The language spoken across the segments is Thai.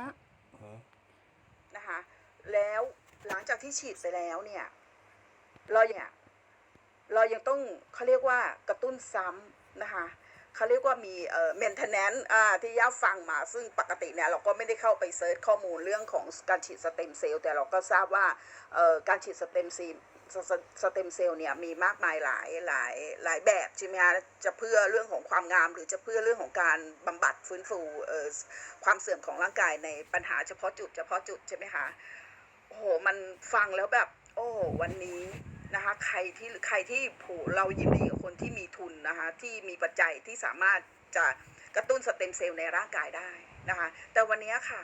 ฟ้าฮะนะคะ แล้วหลังจากที่ฉีดไปแล้วเนี่ย เราเนี่ยเรายังต้องเขาเรียกว่ากระตุ้นซ้ำนะคะเขาเรียกว่ามีเอ่อ maintenance อ่าที่ย่าฟังมา ซึ่งปกติเนี่ยเราก็ไม่ได้เข้าไปเซิร์ชข้อมูลเรื่องของการฉีดสเต็มเซลล์แต่เราก็ทราบว่าเอ่อการฉีดสเต็มเซลล์ สสสเต็มเซลล์เนี่ยมีมากมายหลายหลายหลายแบบใช่ไหมคะจะเพื่อเรื่องของความงาม หรือจะเพื่อเรื่องของการบำบัดฟื้นฟูเออความเสื่อมของร่างกายในปัญหาเฉพาะจุดเฉพาะจุดใช่ไหมคะโอ้โหมันฟังแล้วแบบ โอ้วันนี้นะคะใครที่ใครที่โหเรายินดีกับคนที่มีทุนนะคะที่มีปัจจัยที่สามารถจะกระตุ้นสเต็มเซลล์ในร่างกายได้นะคะแต่วันนี้ค่ะ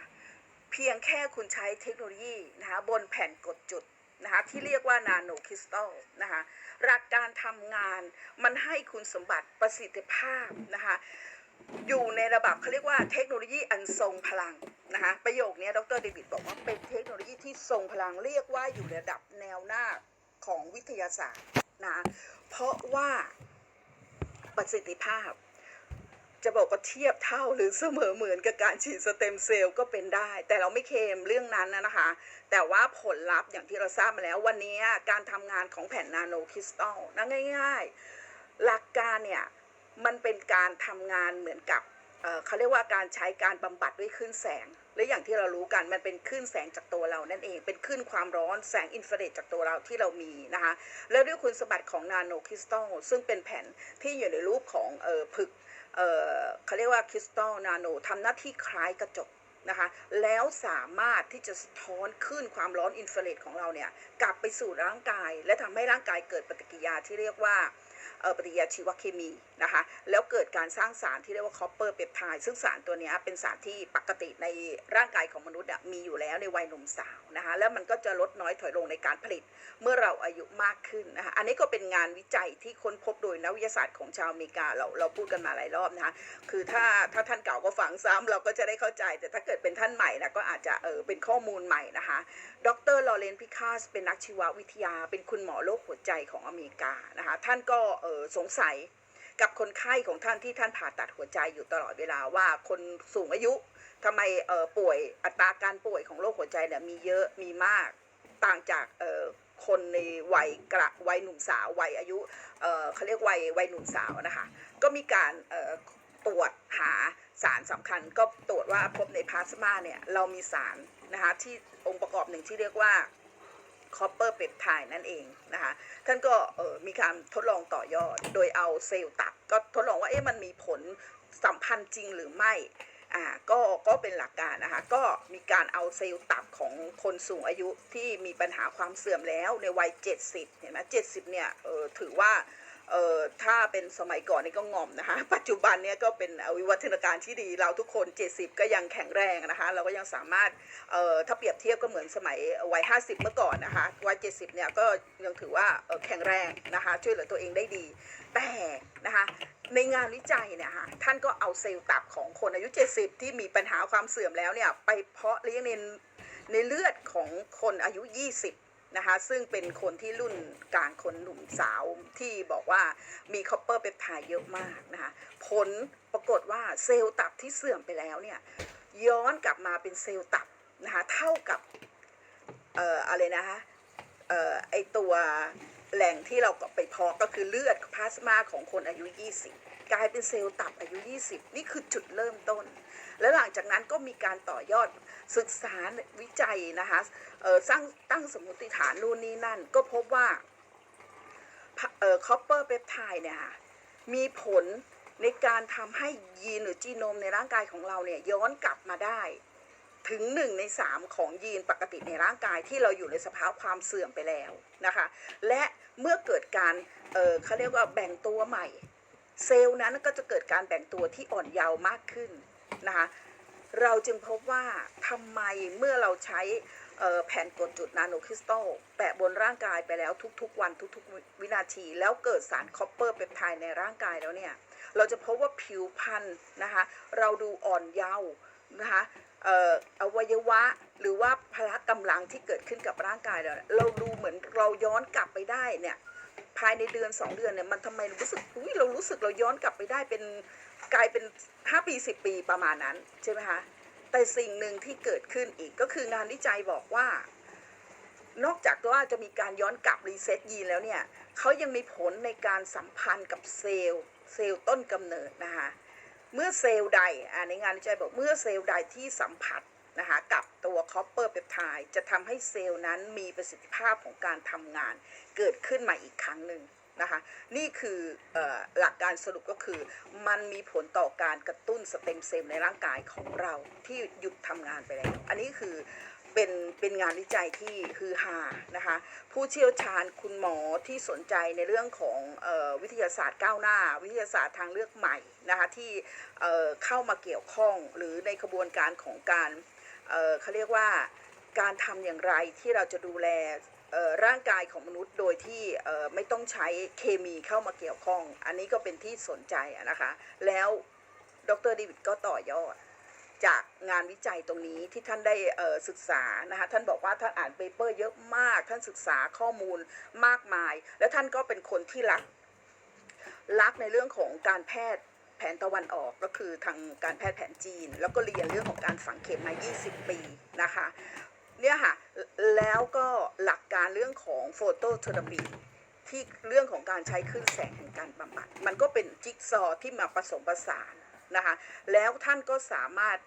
เพียงแค่คุณใช้เทคโนโลยีนะคะบนแผ่นกดจุด นะคะที่เรียกว่านาโนคริสตัลนะคะหลักการทำงานมันให้คุณสมบัติประสิทธิภาพนะคะอยู่ในระดับเขาเรียกว่าเทคโนโลยีอันทรงพลังนะคะประโยคนี้ดรเดวิดบอกว่าเป็นเทคโนโลยีที่ทรงพลังเรียกว่าอยู่ระดับแนวหน้าของวิทยาศาสตร์นะเพราะว่าประสิทธิภาพ จะบอกว่าเทียบเท่าหรือเสมอเหมือนกับการฉีดสเต็มเซลล์ก็เป็นได้ แต่เราไม่เคมเรื่องนั้นนะนะคะ แต่ว่าผลลัพธ์อย่างที่เราทราบมาแล้ววันนี้การทำงานของแผ่นนาโนคริสตัลนะง่าย ๆ หลักการเนี่ย มันเป็นการทำงานเหมือนกับเเขาเรียกว่าการใช้การบำบัดด้วยคลื่นแสง และอย่างที่เรารู้กันมันเป็นคลื่นแสงจากตัวเรานั่นเอง เป็นคลื่นความร้อนแสงอินฟราเรดจากตัวเราที่เรามีนะคะ แล้วด้วยคุณสมบัติของนาโนคริสตัลซึ่งเป็นแผ่นที่อยู่ในรูปของเออผึก เเขาเรียกว่าคริสตัลนาโนทำหน้าที่คล้ายกระจกนะคะแล้วสามารถที่จะสะท้อนคลื่นความร้อนอินฟราเรดของเราเนี่ยกลับไปสู่ร่างกาย และทำให้ร่างกายเกิดปฏิกิริยาที่เรียกว่า ปฏิกิริยาชีวเคมีนะคะแล้วเกิดการสร้างสารที่เรียกว่าคอปเปอร์เปปไทด์ซึ่งสารตัวนี้เป็นสารที่ปกติในร่างกายของมนุษย์มีอยู่แล้วในวัยหนุ่มสาวนะคะแล้วมันก็จะลดน้อยถอยลงในการผลิตเมื่อเราอายุมากขึ้นนะคะอันนี้ก็เป็นงานวิจัยที่ค้นพบโดยนักวิทยาศาสตร์ของชาวอเมริกาเราเราพูดกันมาหลายรอบนะคะคือถ้าถ้าท่านเก่าก็ฟังซ้ำเราก็จะได้เข้าใจ แต่ถ้าเกิดเป็นท่านใหม่นะก็อาจจะเออเป็นข้อมูลใหม่นะคะ ดรลอเรนพิคาสเป็นนักชีววิทยา เป็นคุณหมอโรคหัวใจของอเมริกานะคะท่านก็สงสัยกับคนไข้ของท่านที่ท่านผ่าตัดหัวใจอยู่ตลอดเวลาว่าคนสูงอายุทำไมเออป่วยอัตราการป่วยของโรคหัวใจเนี่ยมีเยอะมีมากต่างจากเออคนในวัยกระวัยหนุ่มสาววัยอายุเออเขาเรียกวัยวัยหนุ่มสาวนะคะก็มีการเอ่อตรวจหา สารสำคัญก็ตรวจว่าพบในพลาสมาเนี่ยเรามีสารนะคะที่องค์ประกอบหนึ่งที่เรียกว่าคอปเปอร์เปปไทด์นั่นเองนะคะท่านก็มีการทดลองต่อยอด โดยเอาเซลล์ตับก็ทดลองว่าเอ๊ะมันมีผลสัมพันธ์จริงหรือไม่อ่าก็ก็เป็นหลักการนะคะก็มีการเอาเซลล์ตับของคนสูงอายุที่มีปัญหาความเสื่อมแล้วในวัย 70เห็นไหม70เนี่ยเออถือว่า เอ่อถ้าเป็นสมัยก่อนนี่ก็งอมนะคะ ปัจจุบันเนี่ยก็เป็นวิวัฒนาการที่ดีเราทุกคน 70 ก็ยังแข็งแรงนะคะ เราก็ยังสามารถเอ่อถ้าเปรียบเทียบก็เหมือนสมัยวัย 50 เมื่อก่อนนะคะวัย 70 เนี่ยก็ยังถือว่าแข็งแรงนะคะ ช่วยเหลือตัวเองได้ดี แต่นะคะในงานวิจัยเนี่ยค่ะท่านก็เอาเซลล์ตับของคนอายุ 70 ที่มีปัญหาความเสื่อมแล้วเนี่ยไปเพาะเลี้ยงในในเลือดของคนอายุ 20 นะคะซึ่งเป็นคนที่รุ่นกลางคนหนุ่มสาวที่บอกว่ามีคอปเปอร์เปปไทด์เยอะมากนะคะผลปรากฏว่าเซลล์ตับที่เสื่อมไปแล้วเนี่ยย้อนกลับมาเป็นเซลล์ตับนะคะเท่ากับเอ่ออะไรนะคะเอ่อไอตัวแหล่งที่เราก็ไปเพาะก็คือเลือดพลาสมาของคนอายุ 20 กลายเป็นเซลล์ตับอายุ 20 นี่คือจุดเริ่มต้น แล้วหลังจากนั้นก็มีการต่อยอด ศึกษาวิจัยนะคะเออสร้างตั้งสมมติฐานนู่นนี่นั่น ก็พบว่าเออคอปเปอร์เปปไทด์เนี่ยค่ะมีผลในการทำให้ยีนหรือจีโนมในร่างกายของเราเนี่ยย้อนกลับมาได้ถึงหนึ่งในสามของยีนปกติในร่างกายที่เราอยู่ในสภาพความเสื่อมไปแล้วนะคะ และเมื่อเกิดการเออเขาเรียกว่าแบ่งตัวใหม่ เซลล์นั้นก็จะเกิดการแบ่งตัวที่อ่อนเยาว์มากขึ้นนะคะ เราจึงพบว่าทำไมเมื่อเราใช้แผ่นกดจุดนาโนคริสตัลแปะบนร่างกายไปแล้วทุกๆ วันทุกๆ วินาที แล้วเกิดสารคอปเปอร์เปปไทด์ในร่างกายแล้วเนี่ย เราจะพบว่าผิวพรรณนะคะ เราดูอ่อนเยาว์นะคะออวัยวะหรือว่าพละกำลังที่เกิดขึ้นกับร่างกายเราเนี่ยเราดูเหมือนเราย้อนกลับไปได้เนี่ยภายในเดือน 2 เดือนเนี่ยมันทำไมรู้สึกอุ้ยเรารู้สึกเราย้อนกลับไปได้เป็น กลายเป็น 5 ปี 10 ปีประมาณนั้น ใช่ไหมคะ แต่สิ่งหนึ่งที่เกิดขึ้นอีกก็คืองานวิจัยบอกว่า นอกจากว่าจะมีการย้อนกลับรีเซ็ตยีนแล้วเนี่ยเขายังมีผลในการสัมพันธ์กับเซลล์เซลล์ต้นกำเนิดนะคะเมื่อเซลล์ใดอ่าในงานวิจัยบอกเมื่อเซลล์ใดที่สัมผัสนะคะกับตัวคอปเปอร์เปปไทด์จะทำให้เซลล์นั้นมีประสิทธิภาพของการทำงานเกิดขึ้นมาอีกครั้งหนึ่ง นะคะนี่คือออหลักการสรุปก็คือ มันมีผลต่อการกระตุ้นสเต็มเซลล์ในร่างกายของเราที่หยุดทำงานไปแล้ว อันนี้คือเป็นเป็นงานวิจัยที่ฮือฮานะคะผู้เชี่ยวชาญคุณหมอที่สนใจในเรื่องของออวิทยาศาสตร์ก้าวหน้า วิทยาศาสตร์ทางเลือกใหม่นะคะที่เเข้ามาเกี่ยวข้องหรือในกระบวนการของการเเขาเรียกว่าการทำอย่างไรที่เราจะดูแล ร่างกายของมนุษย์โดยที่ไม่ต้องใช้เคมีเข้ามาเกี่ยวข้อง อันนี้ก็เป็นที่สนใจนะคะ แล้วดรเดวิดก็ต่อยอด จากงานวิจัยตรงนี้ที่ท่านได้ศึกษานะคะท่านบอกว่าท่านอ่านเปเปอร์เยอะมาก ท่านศึกษาข้อมูลมากมาย และท่านก็เป็นคนที่รัก รักในเรื่องของการแพทย์แผนตะวันออกก็คือทางการแพทย์แผนจีน แล้วก็เรียนเรื่องของการฝังเข็มมา 20 ปีนะคะ เนี่ยค่ะ แล้วก็หลักการเรื่องของโฟโตเทอราปีที่เรื่องของการใช้คลื่นแสงแห่งการบำบัด มันก็เป็นจิ๊กซอว์ที่มาผสมผสานนะคะ แล้วท่านก็สามารถ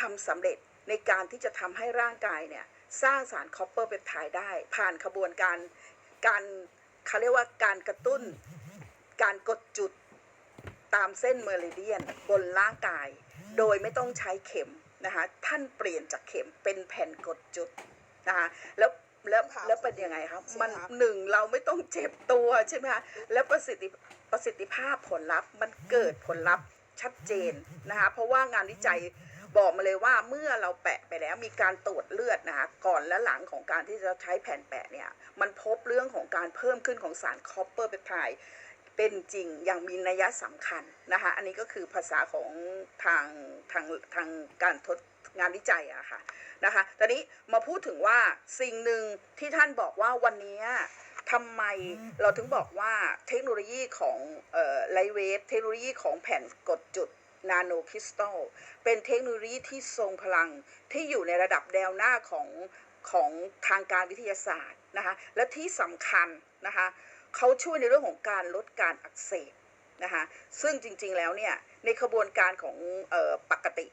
ทำสำเร็จในการที่จะทำให้ร่างกายเนี่ย สร้างสารคอปเปอร์เปปไทด์ได้ ผ่านขบวนการการเขาเรียกว่าการกระตุ้น การกดจุดตามเส้นเมอริเดียนบนร่างกาย โดยไม่ต้องใช้เข็ม นะคะท่านเปลี่ยนจากเข็มเป็นแผ่นกดจุดนะคะแล้วแล้วค่ะแล้วเป็นยังไงครับใช่มันครับหนึ่งเราไม่ต้องเจ็บตัวใช่ไหมคะแล้วประสิทธิประสิทธิภาพผลลัพธ์มันเกิดผลลัพธ์ชัดเจนนะคะเพราะว่างานวิจัยบอกมาเลยว่าเมื่อเราแปะไปแล้วมีการตรวจเลือดนะคะก่อนและหลังของการที่จะใช้แผ่นแปะเนี่ยมันพบเรื่องของการเพิ่มขึ้นของสารคอปเปอร์เปปไทด์ เป็นจริงอย่างมีนัยสำคัญนะคะอันนี้ก็คือภาษาของทางทางทางการทดงานวิจัยอะค่ะนะคะตอนนี้มาพูดถึงว่าสิ่งหนึ่งที่ท่านบอกว่าวันนี้ทำไมเราถึงบอกว่าเทคโนโลยีของไลเวทเทคโนโลยีของแผ่นกดจุดนาโนคริสตัลเป็นเทคโนโลยีที่ทรงพลังที่อยู่ในระดับแนวหน้าของของทางการวิทยาศาสตร์นะคะและที่สำคัญนะคะ เขาช่วยในเรื่องของการลดการอักเสบนะคะซึ่งจริงๆแล้วเนี่ยในขบวนการของออปกติ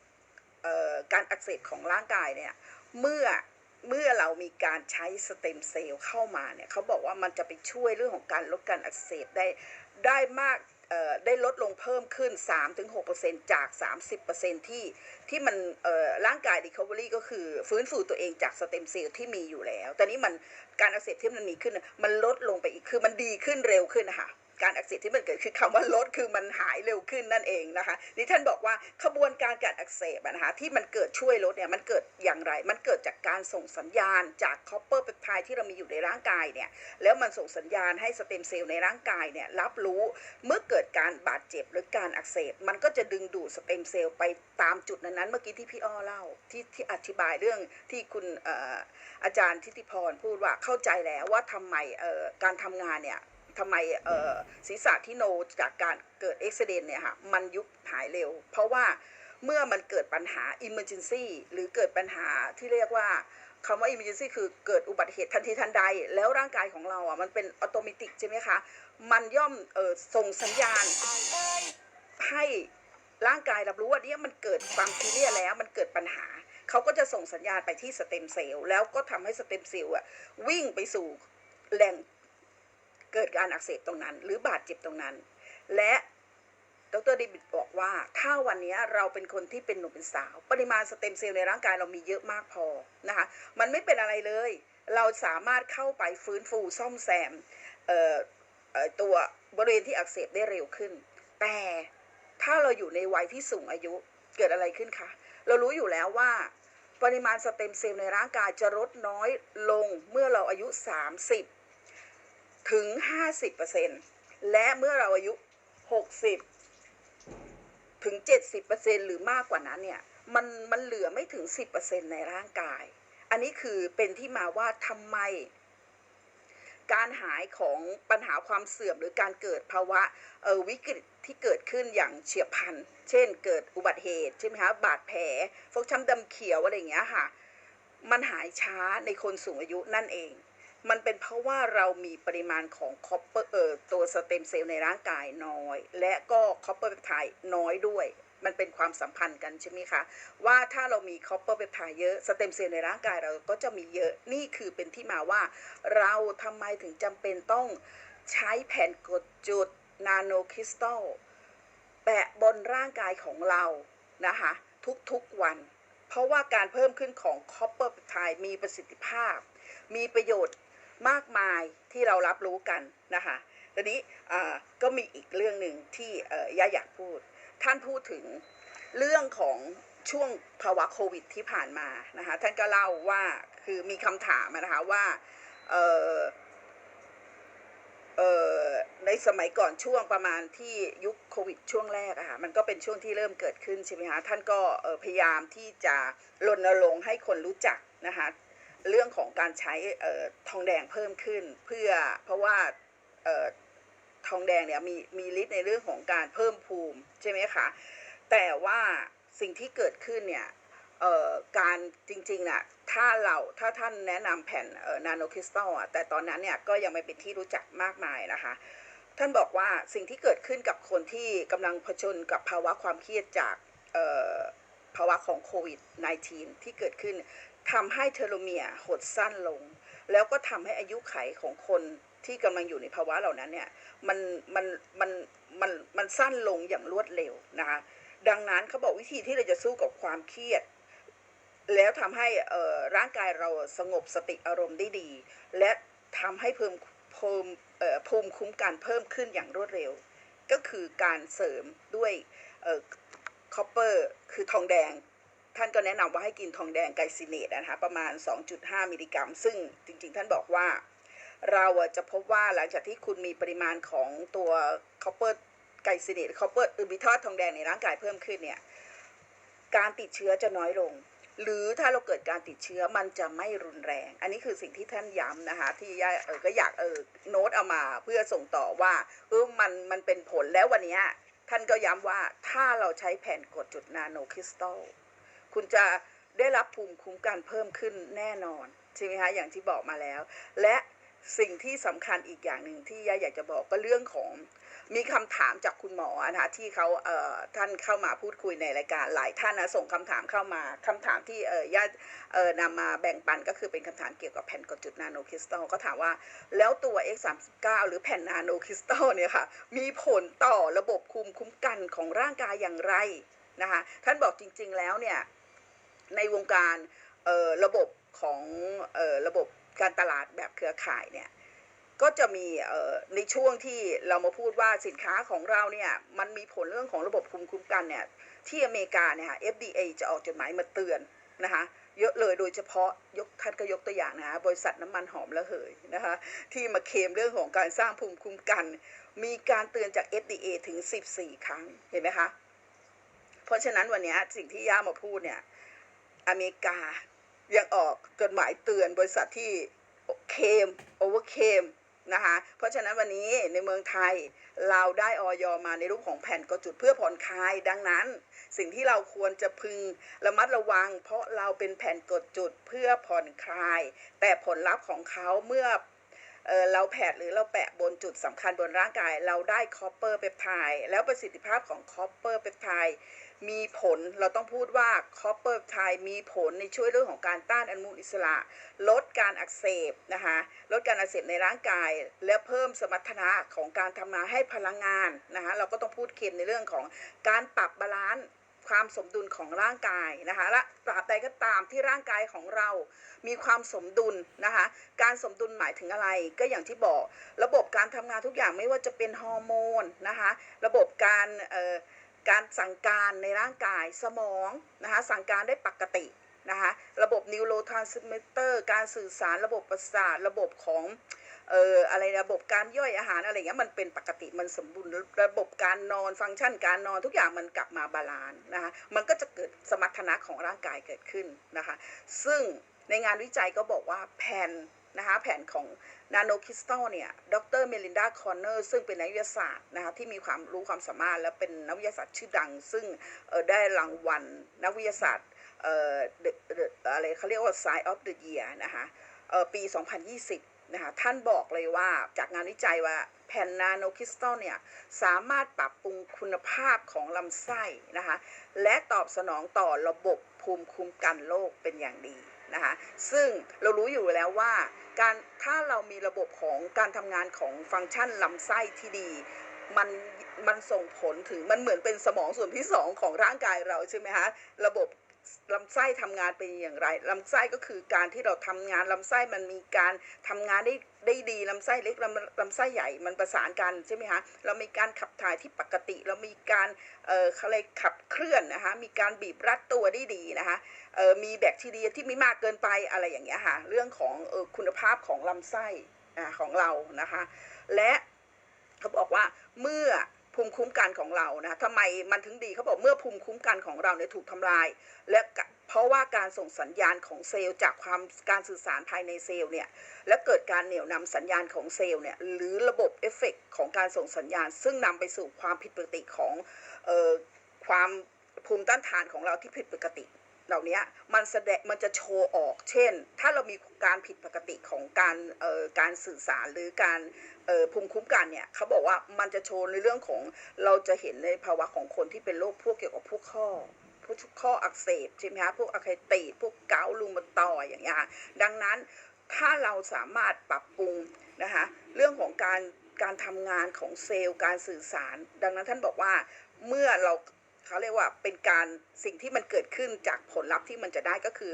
การอักเสบของร่างกายเนี่ยเมื่อเมื่อเรามีการใช้สเต็มเซลล์เข้ามาเนี่ยเขาบอกว่ามันจะไปช่วยเรื่องของการลดการอักเสบได้ได้มาก ได้ลดลงเพิ่มขึ้น 3-6%จาก 30%ที่ที่มันร่างกาย recovery ก็คือฟื้นฟูตัวเองจากสเต็มเซลล์ที่มีอยู่แล้ว แต่นี้มันการอักเสบที่มันมีขึ้น มันลดลงไปอีก คือมันดีขึ้นเร็วขึ้นนะคะ การอักเสบที่มันเกิดคือคำว่าลดคือมันหายเร็วขึ้นนั่นเองนะคะนี่ท่านบอกว่าขบวนการการอักเสบนะคะที่มันเกิดช่วยลดเนี่ยมันเกิดอย่างไร มันเกิดจากการส่งสัญญาณจากคอปเปอร์เปปไทด์ที่เรามีอยู่ในร่างกายเนี่ยแล้วมันส่งสัญญาณให้สเต็มเซลล์ในร่างกายเนี่ยรับรู้เมื่อเกิดการบาดเจ็บหรือการอักเสบ มันก็จะดึงดูดสเต็มเซลล์ไปตามจุดนั้นๆเมื่อกี้ที่พี่อ้อเล่าที่ที่อธิบายเรื่องที่คุณอาจารย์ทิติพรพูดว่าเข้าใจแล้วว่าทำไมการทำงานเนี่ย ทำไมศีรษะที่โนจากการเกิดเอ็กซิเดนเนี่ยค่ะมันยุบหายเร็ว เพราะว่าเมื่อมันเกิดปัญหา Emergency หรือเกิดปัญหาที่เรียกว่าคำว่า Emergency คือเกิดอุบัติเหตุทันทีทันใด แล้วร่างกายของเราอะมันเป็นอัตโนมัติใช่ไหมคะ มันย่อมออส่งสัญญาณให้ร่างกายรับรู้ว่าเนี่ยมันเกิดความซีเรียสแล้วมันเกิดปัญหา เขาก็จะส่งสัญญาณไปที่สเต็มเซลล์แล้วก็ทำให้สเต็มเซลล์อะวิ่งไปสู่แหล่ง เกิดการอักเสบตรงนั้น หรือบาดเจ็บตรงนั้น และดรดิบิดบอกว่าถ้าวันนี้เราเป็นคนที่เป็นหนุ่มเป็นสาว ปริมาณสเต็มเซลล์ในร่างกายเรามีเยอะมากพอนะคะมันไม่เป็นอะไรเลย เราสามารถเข้าไปฟื้นฟูซ่อมแซมตัวบริเวณที่อักเสบได้เร็วขึ้น แต่ถ้าเราอยู่ในวัยที่สูงอายุเกิดอะไรขึ้นคะเรารู้อยู่แล้วว่า ปริมาณสเต็มเซลล์ในร่างกายจะลดน้อยลงเมื่อเราอายุ 30 ถึง 50%และเมื่อเราอายุ 60 ถึง 70%หรือมากกว่านั้นเนี่ย มันมันเหลือไม่ถึง 10%ในร่างกาย อันนี้คือเป็นที่มาว่าทำไม การหายของปัญหาความเสื่อมหรือการเกิดภาวะออวิกฤตที่เกิดขึ้นอย่างเฉียบพลัน เช่น เกิดอุบัติเหตุใช่ไหมคะ บาดแผล ฟกช้ำดำเขียวอะไรอย่างเงี้ยค่ะ มันหายช้าในคนสูงอายุนั่นเอง มันเป็นเพราะว่าเรามีปริมาณของคอปเปอร์เออตัวสเต็มเซลล์ในร่างกายน้อย และก็คอปเปอร์เปปไทด์น้อยด้วย มันเป็นความสัมพันธ์กันใช่ไหมคะว่าถ้าเรามีคอปเปอร์เปปไทด์เยอะสเต็มเซลล์ในร่างกายเราก็จะมีเยอะนี่คือเป็นที่มาว่า เราทำไมถึงจำเป็นต้องใช้แผ่นกดจุดนาโนคริสตัลแปะบนร่างกายของเรานะคะทุกๆวัน เพราะว่าการเพิ่มขึ้นของคอปเปอร์เปปไทด์มีประสิทธิภาพ มีประโยชน์ มากมายที่เรารับรู้กันนะคะตอนนี้ก็มีอีกเรื่องหนึ่งที่ย่าอยากพูด ท่านพูดถึงเรื่องของช่วงภาวะโควิดที่ผ่านมานะคะท่านก็เล่าว่าคือมีคำถามนะคะว่าในสมัยก่อนช่วงประมาณที่ยุคโควิดช่วงแรกอะค่ะมันก็เป็นช่วงที่เริ่มเกิดขึ้นใช่ไหมคะท่านก็พยายามที่จะรณรงค์ให้คนรู้จักนะคะ เรื่องของการใช้ทองแดงเพิ่มขึ้น เพื่อเพราะว่าออทองแดงเนี่ยมีมีฤทธิ์ในเรื่องของการเพิ่มภูมิใช่ไหมคะแต่ว่าสิ่งที่เกิดขึ้นเนี่ยการจริงๆน่ะถ้าเราถ้าท่านแนะนำแผ่นนาโนคริสตัลอะแต่ตอนนั้นเนี่ยก็ยังไม่เป็นที่รู้จักมากมายนะคะ ท่านบอกว่าสิ่งที่เกิดขึ้นกับคนที่กำลังเผชิญกับภาวะความเครียดจากภาวะของโควิด -19 ที่เกิดขึ้น ทำให้เทโลเมียร์หดสั้นลง แล้วก็ทำให้อายุไขของคนที่กำลังอยู่ในภาวะเหล่านั้นเนี่ยมันมันมันมันมันสั้นลงอย่างรวดเร็วนะคะดังนั้นเขาบอกวิธีที่เราจะสู้กับความเครียด แล้วทำให้ร่างกายเราสงบสติอารมณ์ได้ดี และทำให้เพิ่มภูมิเอ่อภูมิคุ้มกันเพิ่มขึ้นอย่างรวดเร็ว ก็คือการเสริมด้วยคอปเปอร์คือทองแดง ท่านก็แนะนำว่าให้กินทองแดงไกลซิเนตนะคะประมาณ 2.5 มิลลิกรัม ซึ่งจริงๆ ท่านบอกว่า เราจะพบว่าหลังจากที่คุณมีปริมาณของตัวคอปเปอร์ไกลซิเนตคอปเปอร์อือบิทอดทองแดงในร่างกายเพิ่มขึ้นเนี่ยการติดเชื้อจะน้อยลง หรือถ้าเราเกิดการติดเชื้อมันจะไม่รุนแรง อันนี้คือสิ่งที่ท่านย้ำนะคะ ที่ย่าเออก็อยากเออโน้ตเอามาเพื่อส่งต่อว่าเออมันมันเป็นผลแล้ววันนี้ท่านก็ย้ำว่าถ้าเราใช้แผ่นกดจุดนาโนคริสตัล คุณจะได้รับภูมิคุ้มกันเพิ่มขึ้นแน่นอนใช่ไหมคะอย่างที่บอกมาแล้ว และสิ่งที่สำคัญอีกอย่างหนึ่งที่ย่าอยากจะบอกก็เรื่องของมีคำถามจากคุณหมอนะคะที่เขาเอ่อท่านเข้ามาพูดคุยในรายการหลายท่านนะส่งคำถามเข้ามาคำถามที่เอ่อญาติเอ่อนำมาแบ่งปันก็คือเป็นคำถามเกี่ยวกับแผ่นกดจุดนาโนคริสตัลก็ถามว่า แล้วตัว X39 หรือแผ่นนาโนคริสตัลเนี่ยค่ะมีผลต่อระบบภูมิคุ้มกันของร่างกายอย่างไรนะคะท่านบอกจริง ๆแล้วเนี่ย ในวงการระบบของออระบบการตลาดแบบเครือข่ายเนี่ยก็จะมีในช่วงที่เรามาพูดว่าสินค้าของเราเนี่ยมันมีผลเรื่องของระบบภูมิคุ้มกันเนี่ยที่อเมริกาเนี่ยค่ะ FDA จะออกจดหมายมาเตือนนะคะเยอะเลยโดยเฉพาะยกท่านก็ยกตัวอย่างนะคะบริษัทน้ำมันหอมระเหยนะคะที่มาเคมเรื่องของการสร้างภูมิคุ้มกัน มีการเตือนจาก FDA ถึง 14 ครั้งเห็นไหมคะเพราะฉะนั้นวันนี้สิ่งที่ย่ามาพูดเนี่ย อเมริกา ยังออกจดหมายเตือนบริษัทที่เคมโอเวอร์เคมนะคะเพราะฉะนั้นวันนี้ในเมืองไทยเราได้ออยมาในรูปของแผ่นกดจุดเพื่อผ่อนคลาย ดังนั้น สิ่งที่เราควรจะพึงระมัดระวัง เพราะเราเป็นแผ่นกดจุดเพื่อผ่อนคลาย แต่ผลลัพธ์ของเขาเมื่อเออเราแผดหรือเราแปะบนจุดสำคัญบนร่างกาย เราได้คอปเปอร์เปปไทด์แล้วประสิทธิภาพของคอปเปอร์เปปไทด์ มีผลเราต้องพูดว่าคอปเปอร์ไทมีผลในช่วยเรื่องของการต้านอนุมูลอิสระ ลดการอักเสบนะคะลดการอักเสบในร่างกาย และเพิ่มสมรรถนะของการทำงานให้พลังงานนะคะเราก็ต้องพูดเค็มในเรื่องของการปรับบาลานซ์ความสมดุลของร่างกายนะคะและตราบใดก็ตามที่ร่างกายของเรา มีความสมดุลนะคะการสมดุลหมายถึงอะไรก็อย่างที่บอก ระบบการทำงานทุกอย่างไม่ว่าจะเป็นฮอร์โมนนะคะระบบการเอ่อ การสั่งการในร่างกายสมองนะคะสั่งการได้ปกตินะคะระบบนิวโรทรานสมิเตอร์การสื่อสารระบบประสาทระบบของเอ่ออะไรระบบการย่อยอาหารอะไรเงี้ยมันเป็นปกติมันสมบูรณ์ระบบการนอนฟังก์ชันการนอนทุกอย่างมันกลับมาบาลานซ์นะคะมันก็จะเกิดสมรรถนะของร่างกายเกิดขึ้นนะคะซึ่งในงานวิจัยก็บอกว่าแผ่น นะคะแผ่นของนาโนคริสตัลเนี่ยดรเมลินดาคอนเนอร์ซึ่งเป็นนักวิทยาศาสตร์นะคะที่มีความรู้ความสามารถ และเป็นนักวิทยาศาสตร์ชื่อดัง ซึ่งได้รางวัลนักวิทยาศาสตร์เอ่ออะไรเขาเรียกว่า Science of the Year นะคะเอ่อปี 2020 นะคะท่านบอกเลยว่าจากงานวิจัยว่าแผ่นนาโนคริสตัลเนี่ย สามารถปรับปรุงคุณภาพของลำไส้นะคะและตอบสนองต่อระบบภูมิคุ้มกันโรคเป็นอย่างดี นะคะซึ่งเรารู้อยู่แล้วว่าการถ้าเรามีระบบของการทำงานของฟังก์ชันลำไส้ที่ดี มันมันส่งผลถึงมันเหมือนเป็นสมองส่วนที่สองของร่างกายเราใช่ไหมคะระบบ ลำไส้ทำงานเป็นอย่างไรลำไส้ก็คือการที่เราทำงานลำไส้มันมีการทำงานได้ได้ดีลำไส้เล็กลำลำไส้ใหญ่มันประสานกันใช่ไหมคะเรามีการขับถ่ายที่ปกติ เรามีการเอ่อเขาเลยกขับเคลื่อนนะคะมีการบีบรัดตัวได้ดีนะคะเอ่อมีแบคทีเรียที่ไม่มากเกินไปอะไรอย่างเงี้ยค่ะเรื่องของเอ่อคุณภาพของลำไส้อ่าของเรานะคะ และเขาบอกว่าเมื่อ ภูมิคุ้มกันของเรานะทำไมมันถึงดีเขาบอกเมื่อภูมิคุ้มกันของเราเนี่ยถูกทำลาย และเพราะว่าการส่งสัญญาณของเซลล์จากความการสื่อสารภายในเซลล์เนี่ยและเกิดการเหนี่ยวนำสัญญาณของเซลล์เนี่ยหรือระบบเอฟเฟกของการส่งสัญญาณ ซึ่งนำไปสู่ความผิดปกติของออความภูมิต้านทานของเราที่ผิดปกติ เหล่านี้มันแสดงมันจะโชว์ออก เช่น ถ้าเรามีการผิดปกติของการเอ่อการสื่อสารหรือการเอ่อภูมิคุ้มกันเนี่ยเขาบอกว่ามันจะโชว์ในเรื่องของเราจะเห็นในภาวะของคนที่เป็นโรคพวกเกี่ยวกับพวกข้อพวกข้ออักเสบใช่ไหมคะพวกอะไคติพวกเกาต์รูมาตอยด์อย่างเงี้ยดังนั้นถ้าเราสามารถปรับปรุงนะคะเรื่องของการการทำงานของเซลล์การสื่อสาร ดังนั้นท่านบอกว่าเมื่อเรา เขาเรียกว่าเป็นการสิ่งที่มันเกิดขึ้นจากผลลัพธ์ที่มันจะได้ก็คือ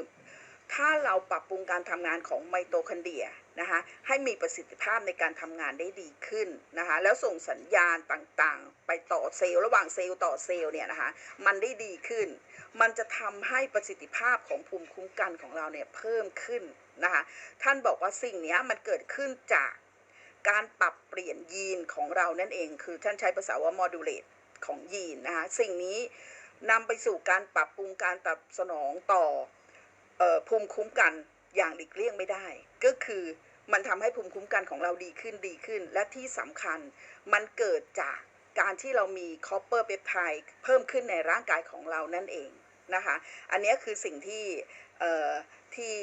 ถ้าเราปรับปรุงการทำงานของไมโตคอนเดรียนะคะให้มีประสิทธิภาพในการทำงานได้ดีขึ้นนะคะแล้วส่งสัญญาณต่างๆ ไปต่อเซลล์ระหว่างเซลล์ต่อเซลล์เนี่ยนะคะมันได้ดีขึ้น มันจะทำให้ประสิทธิภาพของภูมิคุ้มกันของเราเนี่ยเพิ่มขึ้นนะคะท่านบอกว่าสิ่งนี้มันเกิดขึ้นจากการปรับเปลี่ยนยีนของเรานั่นเอง คือท่านใช้ภาษาว่า modulate ของยีนนะคะสิ่งนี้นำไปสู่การปรับปรุงการตอบสนองต่อออภูมิคุ้มกันอย่างหลีกเลี่ยงไม่ได้ ก็คือมันทำให้ภูมิคุ้มกันของเราดีขึ้นดีขึ้น และที่สำคัญมันเกิดจากการที่เรามีคอปเปอร์เปปไทด์เพิ่มขึ้นในร่างกายของเรานั่นเองนะคะ อันนี้คือสิ่งที่ที่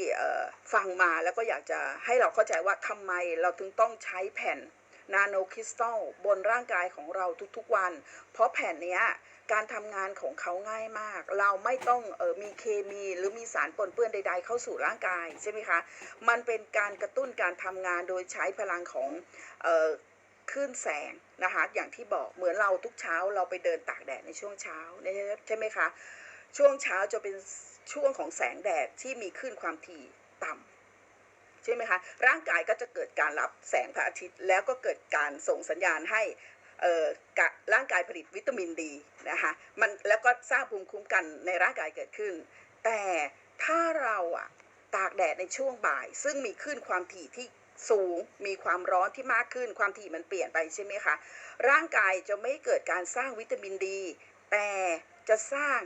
ฟังมาแล้วก็อยากจะให้เราเข้าใจว่าทำไมเราถึงต้องใช้แผ่น นาโนคริสตัลบนร่างกายของเราทุกๆวัน เพราะแผ่นเนี้ยการทำงานของเขาง่ายมาก เราไม่ต้องออมีเคมีหรือมีสารปนเปื้อนใด ๆ เข้าสู่ร่างกายใช่ไหมคะ มันเป็นการกระตุ้นการทำงานโดยใช้พลังของออคลื่นแสงนะคะอย่างที่บอกเหมือนเราทุกเช้าเราไปเดินตากแดดในช่วงเช้าใช่ไหมคะ ช่วงเช้าจะเป็นช่วงของแสงแดดที่มีคลื่นความถี่ต่ำ ใช่ไหมคะร่างกายก็จะเกิดการรับแสงพระอาทิตย์ แล้วก็เกิดการส่งสัญญาณให้ร่างกายผลิตวิตามินดีนะคะมันแล้วก็สร้างภูมิคุ้มกันในร่างกายเกิดขึ้น แต่ถ้าเราอะตากแดดในช่วงบ่าย ซึ่งมีคลื่นความถี่ที่สูงมีความร้อนที่มากขึ้นความถี่มันเปลี่ยนไปใช่ไหมคะร่างกายจะไม่เกิดการสร้างวิตามินดี แต่จะสร้าง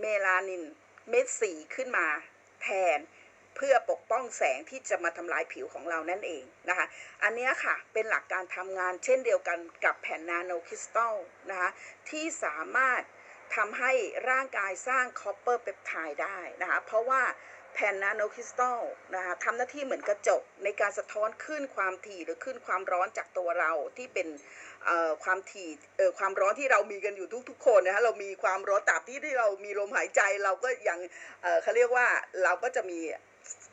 เมลานินเม็ดสีขึ้นมาแทน เพื่อปกป้องแสงที่จะมาทำลายผิวของเรานั่นเองนะคะ อันนี้ค่ะเป็นหลักการทำงานเช่นเดียวกันกับแผ่นนาโนคริสตัลนะคะที่สามารถทำให้ร่างกายสร้างคอปเปอร์เปปไทด์ได้นะคะเพราะว่าแผ่นนาโนคริสตัลนะคะทำหน้าที่เหมือนกระจกในการสะท้อนขึ้นความถี่หรือขึ้นความร้อนจากตัวเราที่เป็นความถี่ความร้อนที่เรามีกันอยู่ทุกๆ คนนะคะเรามีความร้อนตราบที่ที่เรามีลมหายใจเราก็ยังเขาเรียกว่าเราก็จะมี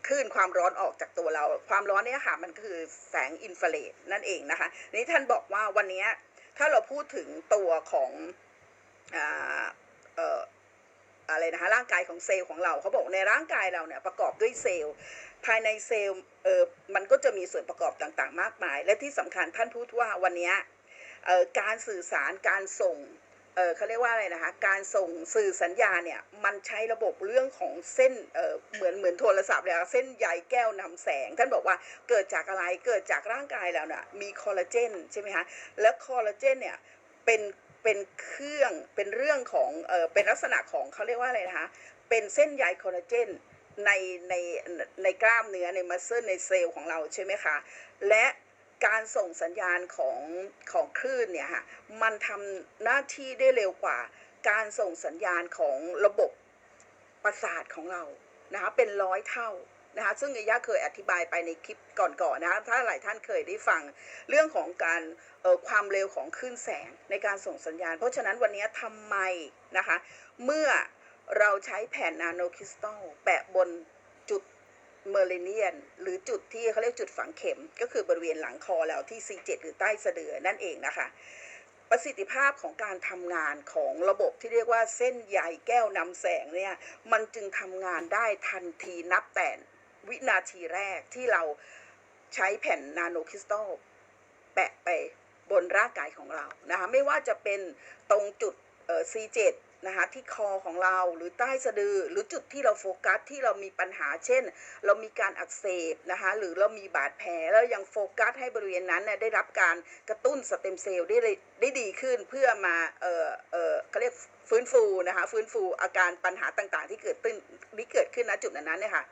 คลื่นความร้อนออกจากตัวเรา ความร้อนเนี่ยค่ะมันคือแสงอินฟราเรดนั่นเองนะคะนี่ท่านบอกว่าวันนี้ถ้าเราพูดถึงตัวของอ่าเอ่อะไรนะคะร่างกายของเซลล์ของเราเขาบอกในร่างกายเราเนี่ยประกอบด้วยเซลล์ ภายในเซลล์เออมันก็จะมีส่วนประกอบต่างๆ มากมาย และที่สำคัญท่านพูดว่าวันนี้การสื่อสารการส่ง เขาเรียกว่าอะไรนะคะ การส่งสื่อสัญญาเนี่ย มันใช้ระบบเรื่องของเส้นเเหมือนเหมือนโทรศัพท์เลยอะเส้นใยแก้วนำแสง ท่านบอกว่าเกิดจากอะไร เกิดจากร่างกายเราเนี่ยมีคอลลาเจนใช่ไหมคะ แล้วคอลลาเจนเนี่ย เป็นเป็นเครื่องเป็นเรื่องของเออเป็นลักษณะของเขาเรียกว่าอะไรนะคะ เป็นเส้นใยคอลลาเจนในในในกล้ามเนื้อในมัสเซลในเซลล์ของเราใช่ไหมคะ และ การส่งสัญญาณของของคลื่นเนี่ยค่ะมันทำหน้าที่ได้เร็วกว่า การส่งสัญญาณของระบบประสาทของเรานะคะเป็นร้อยเท่านะคะซึ่งยาย่าเคยอธิบายไปในคลิปก่อนๆนะคะถ้าหลายท่านเคยได้ฟังเรื่องของการเอ่อความเร็วของคลื่นแสงในการส่งสัญญาณ เพราะฉะนั้นวันนี้ทำไมนะคะเมื่อเราใช้แผ่นนาโนคริสตัลแปะบน เมอริเนียน หรือจุดที่เขาเรียกจุดฝังเข็ม ก็คือบริเวณหลังคอเราที่ C7 หรือใต้สะดือนั่นเองนะคะ ประสิทธิภาพของการทำงานของระบบที่เรียกว่าเส้นใยแก้วนำแสงเนี่ยมันจึงทำงานได้ทันทีนับแต่วินาทีแรกที่เราใช้แผ่นนาโนคริสตัลแปะไปบนร่างกายของเรานะคะไม่ว่าจะเป็นตรงจุดเออ C7 นะคะที่คอของเราหรือใต้สะดือหรือจุดที่เราโฟกัสที่เรามีปัญหา เช่น เรามีการอักเสบนะคะหรือเรามีบาดแผลแล้วยังโฟกัสให้บริเวณนั้นเนี่ยได้รับการกระตุ้นสเต็มเซลล์ได้ได้ดีขึ้นเพื่อมาเอ่อเอ่อเขาเรียกฟื้นฟูนะคะฟื้นฟูอาการปัญหาต่างๆ ที่เกิดขึ้นที่เกิดขึ้นณจุดนั้นเนี่ยค่ะ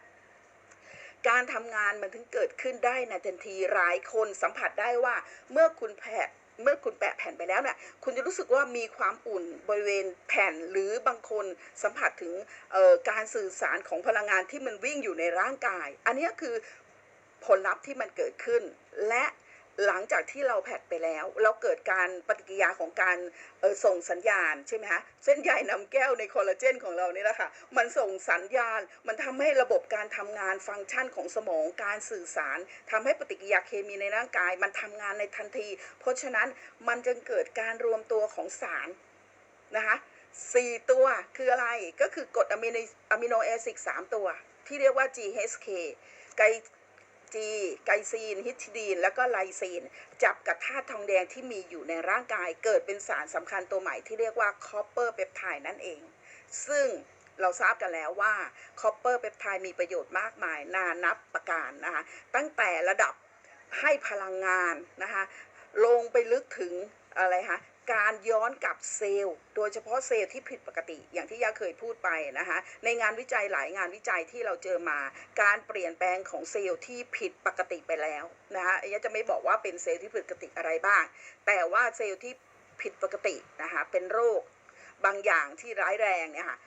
การทำงานมันถึงเกิดขึ้นได้ในทันทีหลายคนสัมผัสได้ว่าเมื่อคุณแผะ เมื่อคุณแปะแผ่นไปแล้วเนี่ยคุณจะรู้สึกว่ามีความอุ่นบริเวณแผ่นหรือบางคนสัมผัสถึงการสื่อสารของพลังงานที่มันวิ่งอยู่ในร่างกาย อันนี้คือผลลัพธ์ที่มันเกิดขึ้น และ หลังจากที่เราแผดไปแล้ว เราเกิดการปฏิกิริยาของการส่งสัญญาณใช่ไหมคะเส้นใยนำแก้วในคอลลาเจนของเรานี่แหละค่ะมันส่งสัญญาณ มันทำให้ระบบการทำงานฟังก์ชันของสมองการสื่อสารทำให้ปฏิกิริยาเคมีในร่างกาย มันทำงานในทันที เพราะฉะนั้นมันจึงเกิดการรวมตัวของสารนะคะสี่ตัวคืออะไรก็คือกรดอะมิโนอะมิโนแอซิดสามตัว ที่เรียกว่า GHK ไก จีไกซีน ฮิสทิดีน แล้วก็ไลซีน จับกับธาตุทองแดงที่มีอยู่ในร่างกายเกิดเป็นสารสำคัญตัวใหม่ที่เรียกว่าคอปเปอร์เปปไทด์นั่นเอง ซึ่งเราทราบกันแล้วว่าคอปเปอร์เปปไทด์มีประโยชน์มากมาย นานับประการนะคะตั้งแต่ระดับให้พลังงานนะคะลงไปลึกถึงอะไรคะ การย้อนกลับเซลล์ โดยเฉพาะเซลล์ที่ผิดปกติ อย่างที่ยาเคยพูดไปนะคะในงานวิจัยหลายงานวิจัยที่เราเจอมา การเปลี่ยนแปลงของเซลล์ที่ผิดปกติไปแล้วนะคะยาจะไม่บอกว่าเป็นเซลล์ที่ผิดปกติอะไรบ้าง แต่ว่าเซลล์ที่ผิดปกตินะคะเป็นโรคบางอย่างที่ร้ายแรงเนี่ยค่ะ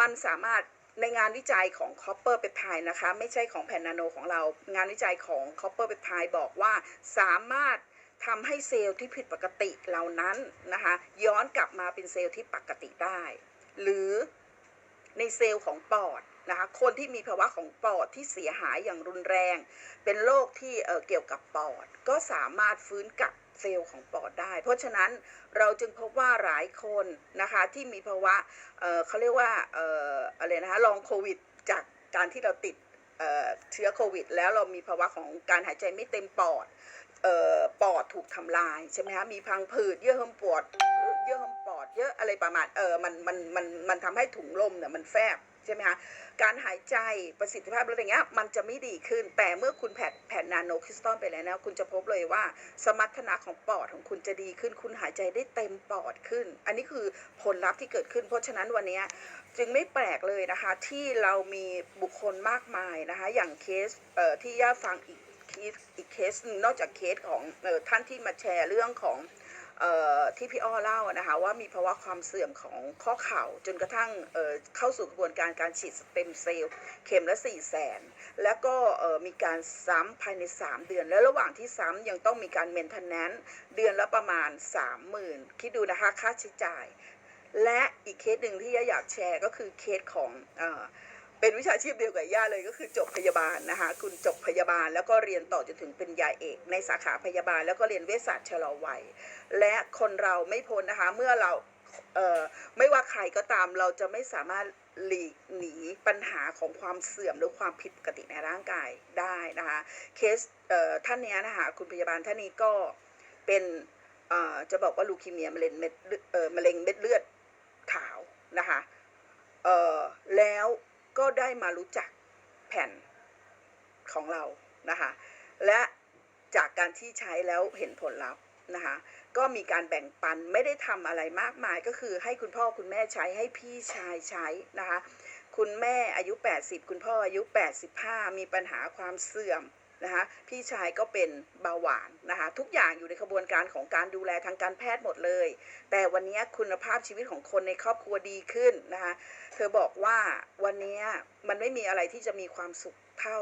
มันสามารถในงานวิจัยของ copper peptide นะคะ ไม่ใช่ของแผ่นนาโนของเรา งานวิจัยของ copper peptide บอกว่าสามารถ ทำให้เซลล์ที่ผิดปกติเหล่านั้นนะคะย้อนกลับมาเป็นเซลล์ที่ปกติได้ หรือในเซลล์ของปอดนะคะคนที่มีภาวะของปอดที่เสียหายอย่างรุนแรง เป็นโรคที่เอ่อเกี่ยวกับปอด ก็สามารถฟื้นกลับเซลล์ของปอดได้ เพราะฉะนั้นเราจึงพบว่าหลายคนนะคะที่มีภาวะเออเขาเรียกว่าเอ่ออะไรนะคะลองโควิดจากการที่เราติดเอ่อเชื้อโควิด แล้วเรามีภาวะของการหายใจไม่เต็มปอด ปอดถูกทำลายใช่ไหมคะมีพังผืดเยื่อหุ้มปอดเยื่อหุ้มปอดเยอะอะไรประมาณเออมันมันมันมันทำให้ถุงลมเนี่ยมันแฟบใช่ไหมคะการหายใจประสิทธิภาพอะไรอย่างเงี้ยมันจะไม่ดีขึ้น แต่เมื่อคุณแผ่นแผ่นนาโนคริสตัลไปแล้วนะคุณจะพบเลยว่า สมรรถนะของปอดของคุณจะดีขึ้น คุณหายใจได้เต็มปอดขึ้น อันนี้คือผลลัพธ์ที่เกิดขึ้น เพราะฉะนั้นวันนี้จึงไม่แปลกเลยนะคะที่เรามีบุคคลมากมายนะคะอย่างเคสเที่ย่าฟังอีก เคสอีกเคสหนึ่งนอกจากเคสของออท่านที่มาแชร์เรื่องของออที่พี่อ้อเล่านะคะว่ามีภาวะความเสื่อมของข้อเข่าจนกระทั่งเเข้าสู่กระบวนการการฉีดสเต็มเซลล์เข็มละ4 0 0แสนแล้วก็มีการซ้ำภายใน 3 เดือน แล้วระหว่างที่ซ้ำยังต้องมีการเมนเทนแนนเดือนละประมาณ 30,000 คิดดูนะคะค่าใช้จ่าย และอีกเคสหนึ่งที่อยากแชร์ก็คือเคสของอ เป็นวิชาชีพเดียวกับย่าเลยก็คือจบพยาบาลนะคะ คุณจบพยาบาลแล้วก็เรียนต่อจนถึงเป็นยาเอกในสาขาพยาบาล แล้วก็เรียนเวชศาสตร์ชะลอวัย และคนเราไม่พ้นนะคะ เมื่อเราเไม่ว่าใครก็ตามเราจะไม่สามารถหลีกหนีปัญหาของความเสื่อมหรือความผิดปกติในร่างกายได้นะคะเคสเท่านนี้นะคะคุณพยาบาลท่านนี้ก็เป็นจะบอกว่าลูคีเมียมะเร็งเม็ดเลือดเมะเร็งเม็ดเลือดขาวนะคะแล้ว ก็ได้มารู้จักแผ่นของเรานะคะ และจากการที่ใช้แล้วเห็นผลลัพธ์นะคะ ก็มีการแบ่งปันไม่ได้ทำอะไรมากมาย ก็คือให้คุณพ่อคุณแม่ใช้ให้พี่ชายใช้นะคะ คุณแม่อายุ 80 คุณพ่ออายุ 85 มีปัญหาความเสื่อม นะคะพี่ชายก็เป็นเบาหวานนะคะทุกอย่างอยู่ในกระบวนการของการดูแลทางการแพทย์หมดเลย แต่วันนี้คุณภาพชีวิตของคนในครอบครัวดีขึ้นนะคะเธอบอกว่าวันนี้มันไม่มีอะไรที่จะมีความสุขเท่า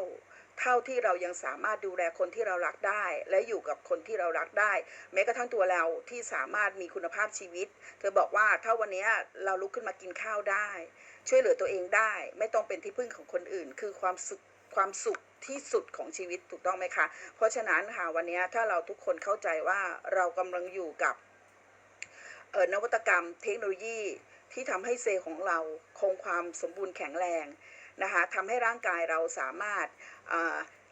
เท่าที่เรายังสามารถดูแลคนที่เรารักได้ และอยู่กับคนที่เรารักได้ แม้กระทั่งตัวเราที่สามารถมีคุณภาพชีวิต เธอบอกว่าถ้าวันนี้เราลุกขึ้นมากินข้าวได้ ช่วยเหลือตัวเองได้ ไม่ต้องเป็นที่พึ่งของคนอื่น คือความสุขความสุข ที่สุดของชีวิตถูกต้องไหมคะ เพราะฉะนั้นค่ะวันนี้ถ้าเราทุกคนเข้าใจว่าเรากำลังอยู่กับนวัตกรรมเทคโนโลยีที่ทำให้เซลล์ของเราคงความสมบูรณ์แข็งแรงนะคะทำให้ร่างกายเราสามารถ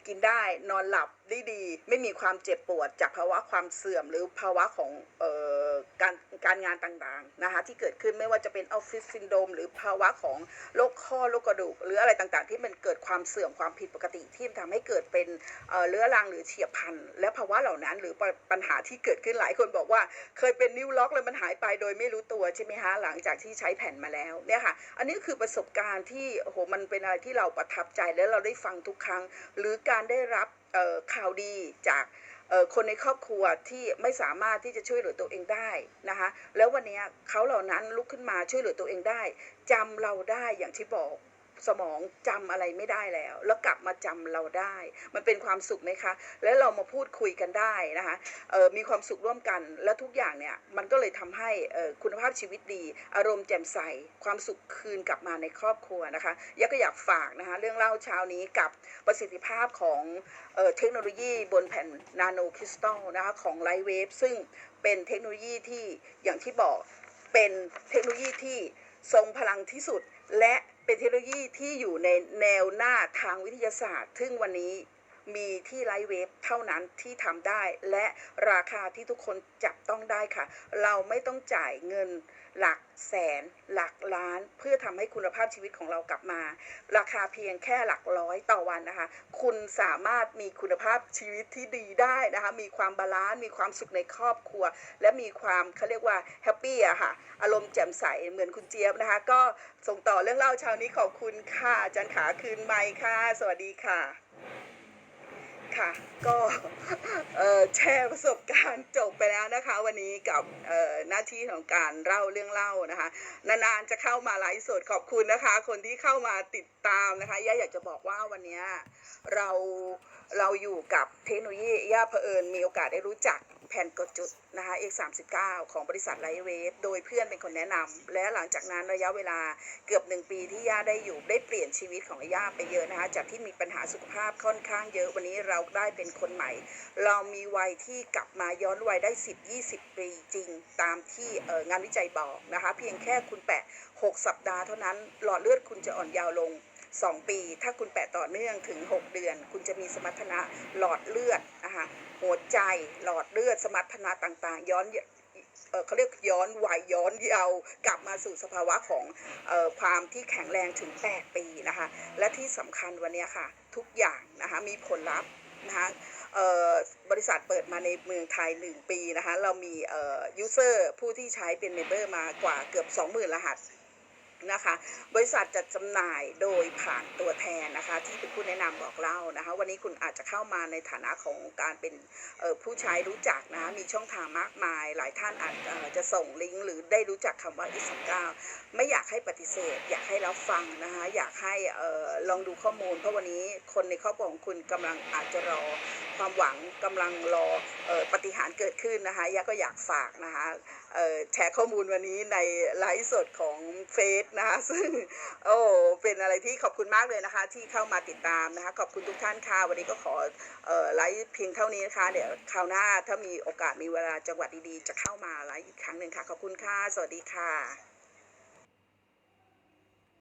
กินได้นอนหลับได้ดี ไม่มีความเจ็บปวดจากภาวะความเสื่อมหรือภาวะของเออการการงานต่างๆนะคะที่เกิดขึ้นไม่ว่าจะเป็นออฟฟิศซินโดมหรือภาวะของโรคข้อโรคกระดูก หรืออะไรต่างๆ ที่มันเกิดความเสื่อมความผิดปกติที่ทำให้เกิดเป็นเอ่อเรื้อรังหรือเฉียบพลันและภาวะเหล่านั้นหรือปัญหาที่เกิดขึ้นหลายคนบอกว่า เคยเป็นนิ้วล็อกแล้วมันหายไปโดยไม่รู้ตัวใช่ไหมคะหลังจากที่ใช้แผ่นมาแล้วเนี่ยค่ะ อันนี้คือประสบการณ์ที่โอ้โหมันเป็นอะไรที่เราประทับใจและเราได้ฟังทุกครั้งหรือการการได้รับข่าวดีจากคนในครอบครัวที่ไม่สามารถที่จะช่วยเหลือตัวเองได้นะคะแล้ววันนี้เขาเหล่านั้นลุกขึ้นมาช่วยเหลือตัวเองได้จำเราได้อย่างที่บอก สมองจำอะไรไม่ได้แล้ว แล้วกลับมาจำเราได้ มันเป็นความสุขไหมคะ แล้วเรามาพูดคุยกันได้นะคะมีความสุขร่วมกัน และทุกอย่างเนี่ยมันก็เลยทำให้คุณภาพชีวิตดี อารมณ์แจ่มใส ความสุขคืนกลับมาในครอบครัวนะคะยักก็อยากฝากนะคะเรื่องเล่าเช้านี้กับประสิทธิภาพของเออเทคโนโลยีบนแผ่นนาโนคริสตัลนะคะของไลท์เวฟซึ่งเป็นเทคโนโลยีที่อย่างที่บอกเป็นเทคโนโลยีที่ทรงพลังที่สุด และเป็นเทคโนโลยีที่อยู่ในแนวหน้าทางวิทยาศาสตร์ ซึ่งวันนี้ มีที่ไลท์เวฟเท่านั้นที่ทำได้ และราคาที่ทุกคนจับต้องได้ค่ะ เราไม่ต้องจ่ายเงินหลักแสนหลักล้าน เพื่อทำให้คุณภาพชีวิตของเรากลับมา ราคาเพียงแค่หลักร้อยต่อวันนะคะ คุณสามารถมีคุณภาพชีวิตที่ดีได้นะคะ มีความบาลานซ์มีความสุขในครอบครัว และมีความเขาเรียกว่าแฮปปี้อะค่ะ อารมณ์แจ่มใสเหมือนคุณเจี๊ยบนะคะ ก็ส่งต่อเรื่องเล่าเช้านี้ขอบคุณค่ะอาจารย์ขาคืนไมค์ค่ะ สวัสดีค่ะ ค่ะ ก็แชร์ประสบการณ์จบไปแล้วนะคะ วันนี้กับหน้าที่ของการเล่าเรื่องเล่านะคะ นานๆจะเข้ามาไลฟ์สดขอบคุณนะคะ คนที่เข้ามาติดตามนะคะย่าอยากจะบอกว่าวันนี้เราเราอยู่กับเทคโนโลยีย่าเผอิญมีโอกาสได้รู้จัก แผ่นกดจุดนะคะ X39 ของบริษัทไลท์เวฟโดยเพื่อนเป็นคนแนะนำและหลังจากนั้นระยะเวลาเกือบหนึ่งปีที่ย่าได้อยู่ได้เปลี่ยนชีวิตของย่าไปเยอะนะคะ จากที่มีปัญหาสุขภาพค่อนข้างเยอะวันนี้เราได้เป็นคนใหม่ เรามีวัยที่กลับมาย้อนวัยได้ 10-20 ปีจริง ตามที่งานวิจัยบอกนะคะ เพียงแค่คุณแปะ 6 สัปดาห์เท่านั้นหลอดเลือดคุณจะอ่อนยาวลง 2 ปี ถ้าคุณแปะต่อเนื่องถึง 6 เดือน คุณจะมีสมรรถนะหลอดเลือดนะคะหัวใจหลอดเลือดสมรรถนะต่างๆ ย้อนเออเขาเรียกย้อนวัยย้อนเยาว์กลับมาสู่สภาวะของออความที่แข็งแรงถึง 8 ปีนะคะและที่สำคัญวันนี้ค่ะ ทุกอย่างนะคะมีผลลัพธ์นะคะบริษัทเปิดมาในเมืองไทย 1 ปีนะคะเรามียูเซอร์ผู้ที่ใช้เป็นเมมเบอร์มากว่าเกือบ 20,000 รหัส นะคะ บริษัทจัดจำหน่ายโดยผ่านตัวแทนนะคะ ที่เป็นผู้แนะนำบอกเล่านะคะ วันนี้คุณอาจจะเข้ามาในฐานะของการเป็นผู้ใช้รู้จักนะมีช่องทางมากมาย หลายท่านอาจจะส่งลิงก์หรือได้รู้จักคำว่าอิสกาไม่อยากให้ปฏิเสธ อยากให้รับฟังนะคะอยากให้ลองดูข้อมูล เพราะวันนี้คนในครอบครัวของคุณกำลังอาจจะรอความหวังกำลังรอออปฏิหารเกิดขึ้นนะคะยาก็อยากฝากนะคะ แชร์ข้อมูลวันนี้ในไลฟ์สดของเฟซนะคะซึ่งโอ้เป็นอะไรที่ขอบคุณมากเลยนะคะ ที่เข้ามาติดตามนะคะ ขอบคุณทุกท่านค่ะ วันนี้ก็ขอไลฟ์เพียงเท่านี้นะคะ เดี๋ยวคราวหน้าถ้ามีโอกาสมีเวลาจังหวัดดีๆ จะเข้ามาไลฟ์อีกครั้งหนึ่งค่ะ ขอบคุณค่ะ สวัสดีค่ะ